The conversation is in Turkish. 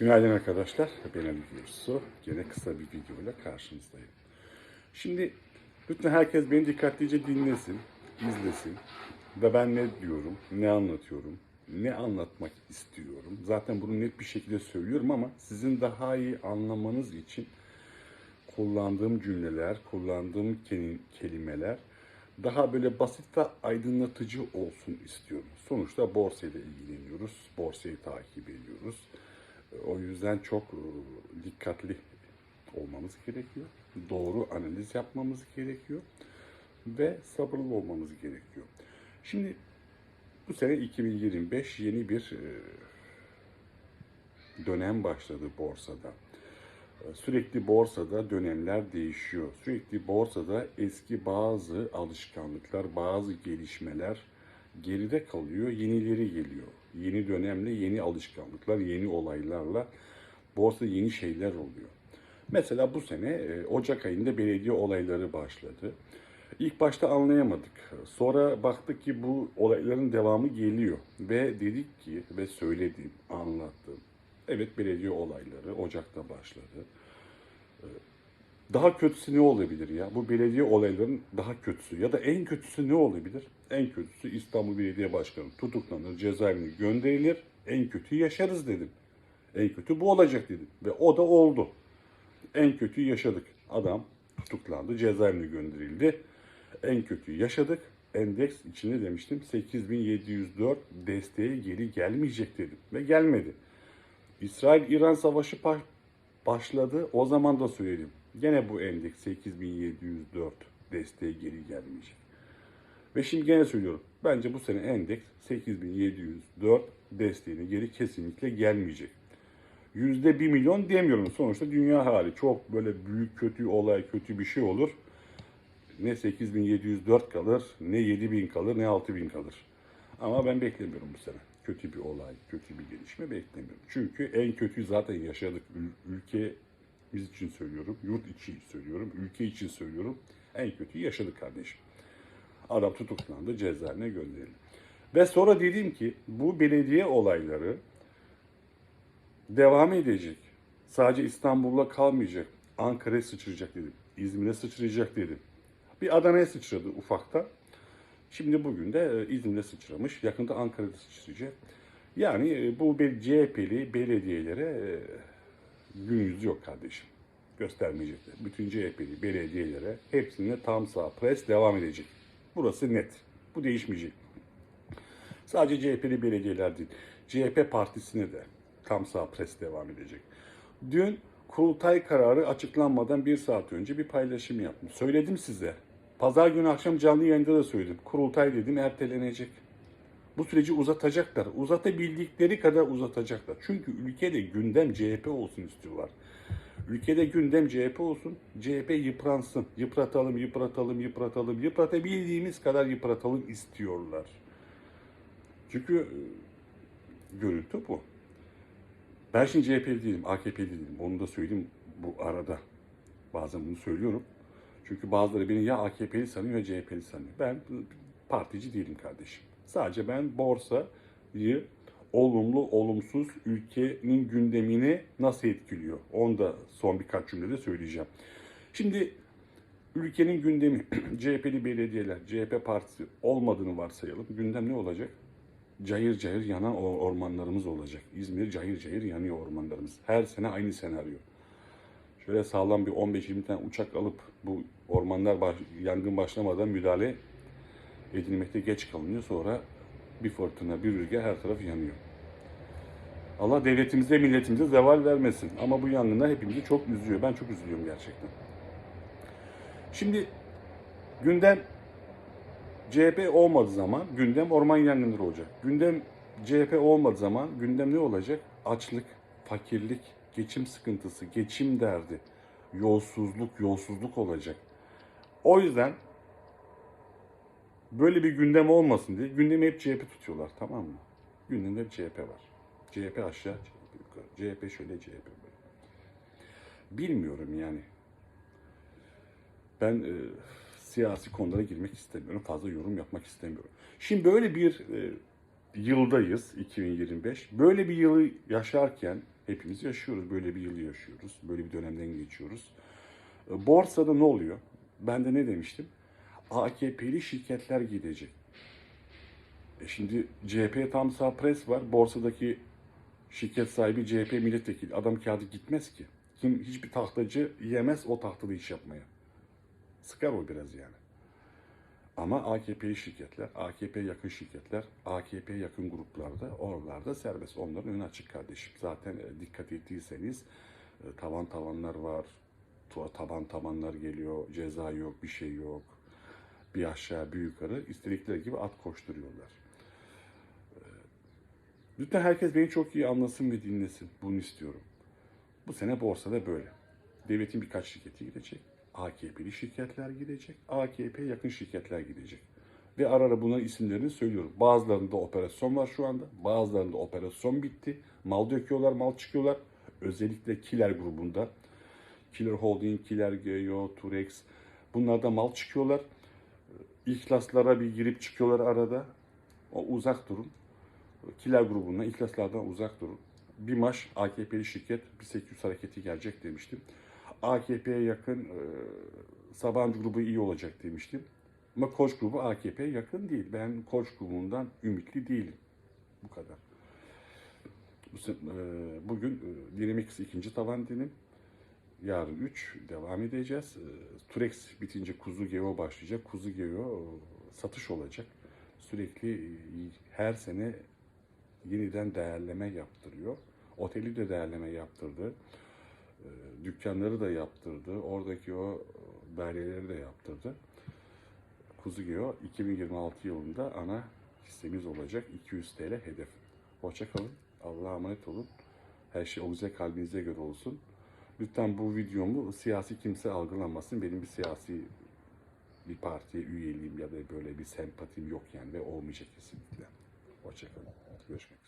Günaydın arkadaşlar. Ben Ali Gürsu. Gene kısa bir videoyla karşınızdayım. Şimdi lütfen herkes beni dikkatlice dinlesin, izlesin. Ve ben ne diyorum, ne anlatıyorum, ne anlatmak istiyorum. Zaten bunu net bir şekilde söylüyorum ama sizin daha iyi anlamanız için kullandığım cümleler, kullandığım ke- kelimeler daha böyle basit ve aydınlatıcı olsun istiyorum. Sonuçta borsayla ilgileniyoruz, borsayı takip ediyoruz. O yüzden çok e, dikkatli olmamız gerekiyor. Doğru analiz yapmamız gerekiyor ve sabırlı olmamız gerekiyor. Şimdi bu sene 2025 yeni bir e, dönem başladı borsada. Sürekli borsada dönemler değişiyor. Sürekli borsada eski bazı alışkanlıklar, bazı gelişmeler geride kalıyor, yenileri geliyor. Yeni dönemle yeni alışkanlıklar, yeni olaylarla borsa yeni şeyler oluyor. Mesela bu sene e, Ocak ayında belediye olayları başladı. İlk başta anlayamadık. Sonra baktık ki bu olayların devamı geliyor. Ve dedik ki ve söyledim, anlattım. Evet belediye olayları Ocak'ta başladı. Daha kötüsü ne olabilir ya? Bu belediye olaylarının daha kötüsü ya da en kötüsü ne olabilir? En kötüsü İstanbul Belediye Başkanı tutuklanır, cezaevine gönderilir. En kötüyü yaşarız dedim. En kötü bu olacak dedim. Ve o da oldu. En kötüyü yaşadık. Adam tutuklandı, cezaevine gönderildi. En kötüyü yaşadık. Endeks içinde demiştim 8704 desteğe geri gelmeyecek dedim. Ve gelmedi. İsrail-İran savaşı başladı. O zaman da söyledim. Gene bu endeks 8704 desteğe geri gelmeyecek. Ve şimdi gene söylüyorum. Bence bu sene endeks 8704 desteğine geri kesinlikle gelmeyecek. Yüzde bir milyon demiyorum. Sonuçta dünya hali. Çok böyle büyük kötü olay, kötü bir şey olur. Ne 8704 kalır, ne 7000 kalır, ne 6000 kalır. Ama ben beklemiyorum bu sene. Kötü bir olay, kötü bir gelişme beklemiyorum. Çünkü en kötüyü zaten yaşadık. Ül- Ülkemiz için söylüyorum, yurt içi söylüyorum, ülke için söylüyorum. En kötüyü yaşadık kardeşim. Adam tutuklandı, cezaevine gönderildi. Ve sonra dedim ki bu belediye olayları devam edecek. Sadece İstanbul'la kalmayacak. Ankara'ya sıçrayacak dedim. İzmir'e sıçrayacak dedim. Bir Adana'ya sıçradı ufakta. Şimdi bugün de e, İzmir'e sıçramış. Yakında Ankara'da sıçrayacak. Yani e, bu CHP'li belediyelere e, gün yüzü yok kardeşim. Göstermeyecekler. Bütün CHP'li belediyelere hepsine tam sağ pres devam edecek. Burası net. Bu değişmeyecek. Sadece CHP'li belediyeler değil. CHP partisine de tam sağ pres devam edecek. Dün kurultay kararı açıklanmadan bir saat önce bir paylaşım yaptım. Söyledim size. Pazar günü akşam canlı yayında da söyledim. Kurultay dedim ertelenecek. Bu süreci uzatacaklar. Uzatabildikleri kadar uzatacaklar. Çünkü ülkede gündem CHP olsun istiyorlar. Ülkede gündem CHP olsun, CHP yıpransın. Yıpratalım, yıpratalım, yıpratalım, yıpratabildiğimiz kadar yıpratalım istiyorlar. Çünkü e, görüntü bu. Ben şimdi CHP'li değilim, AKP'li değilim. Onu da söyleyeyim bu arada. Bazen bunu söylüyorum. Çünkü bazıları beni ya AKP'li sanıyor ya CHP'li sanıyor. Ben partici değilim kardeşim. Sadece ben borsayı olumlu, olumsuz ülkenin gündemini nasıl etkiliyor? Onu da son birkaç cümlede söyleyeceğim. Şimdi ülkenin gündemi CHP'li belediyeler, CHP partisi olmadığını varsayalım. Gündem ne olacak? Cayır cayır yanan ormanlarımız olacak. İzmir cayır cayır yanıyor ormanlarımız. Her sene aynı senaryo. Şöyle sağlam bir 15-20 tane uçak alıp bu ormanlar baş, yangın başlamadan müdahale edilmekte geç kalınıyor. Sonra bir fırtına, bir rüzgar her taraf yanıyor. Allah devletimize, milletimize zeval vermesin. Ama bu yangınlar hepimizi çok üzüyor. Ben çok üzülüyorum gerçekten. Şimdi gündem CHP olmadığı zaman gündem orman yangınları olacak. Gündem CHP olmadığı zaman gündem ne olacak? Açlık, fakirlik, geçim sıkıntısı, geçim derdi, yolsuzluk, yolsuzluk olacak. O yüzden böyle bir gündem olmasın diye gündemi hep CHP tutuyorlar tamam mı? Gündemde hep CHP var. CHP aşağı, CHP yukarı. CHP şöyle, CHP böyle. Bilmiyorum yani. Ben e, siyasi konulara girmek istemiyorum. Fazla yorum yapmak istemiyorum. Şimdi böyle bir e, yıldayız 2025. Böyle bir yılı yaşarken Hepimiz yaşıyoruz. Böyle bir yıl yaşıyoruz. Böyle bir dönemden geçiyoruz. E, Borsada ne oluyor? Ben de ne demiştim? AKP'li şirketler gidecek. E şimdi CHP tam sağ pres var. Borsadaki şirket sahibi CHP milletvekili. Adam kağıdı gitmez ki. Kim hiçbir tahtacı yemez o tahtada iş yapmaya. Sıkar o biraz yani. Ama AKP'li şirketler, AKP yakın şirketler, AKP yakın gruplarda, oralarda serbest. Onların önü açık kardeşim. Zaten e, dikkat ettiyseniz e, tavan tavanlar var, taban tabanlar geliyor, ceza yok, bir şey yok. Bir aşağı, bir yukarı istedikleri gibi at koşturuyorlar. E, Lütfen herkes beni çok iyi anlasın ve dinlesin. Bunu istiyorum. Bu sene borsada böyle. Devletin birkaç şirketi gidecek. AKP'li şirketler gidecek. AKP yakın şirketler gidecek. Ve ara ara bunların isimlerini söylüyorum. Bazılarında operasyon var şu anda. Bazılarında operasyon bitti. Mal döküyorlar, mal çıkıyorlar. Özellikle Kiler grubunda. Killer Holding, Killer Geo, Turex. Bunlarda mal çıkıyorlar. İhlaslara bir girip çıkıyorlar arada. O uzak durun. Kiler grubundan, ihlaslardan uzak durun. Bir maç AKP'li şirket 1800 hareketi gelecek demiştim. AKP'ye yakın e, Sabancı grubu iyi olacak demiştim. Ama Koç grubu AKP'ye yakın değil. Ben Koç grubundan ümitli değilim. Bu kadar. E, bugün e, Dynamics ikinci tavan dinim. Yarın 3 devam edeceğiz. Turex bitince Kuzu Geo başlayacak. Kuzu Geo satış olacak. Sürekli her sene yeniden değerleme yaptırıyor. Oteli de değerleme yaptırdı. E, Dükkanları da yaptırdı. Oradaki o e, daireleri de yaptırdı. Kuzu Geo 2026 yılında ana hissemiz olacak. 200 TL hedef. Hoşçakalın. Allah'a emanet olun. Her şey o güzel kalbinize göre olsun. Lütfen bu videomu siyasi kimse algılamasın. Benim bir siyasi bir partiye üyeliğim ya da böyle bir sempatim yok yani ve olmayacak kesinlikle. Hoşçakalın. Görüşmek.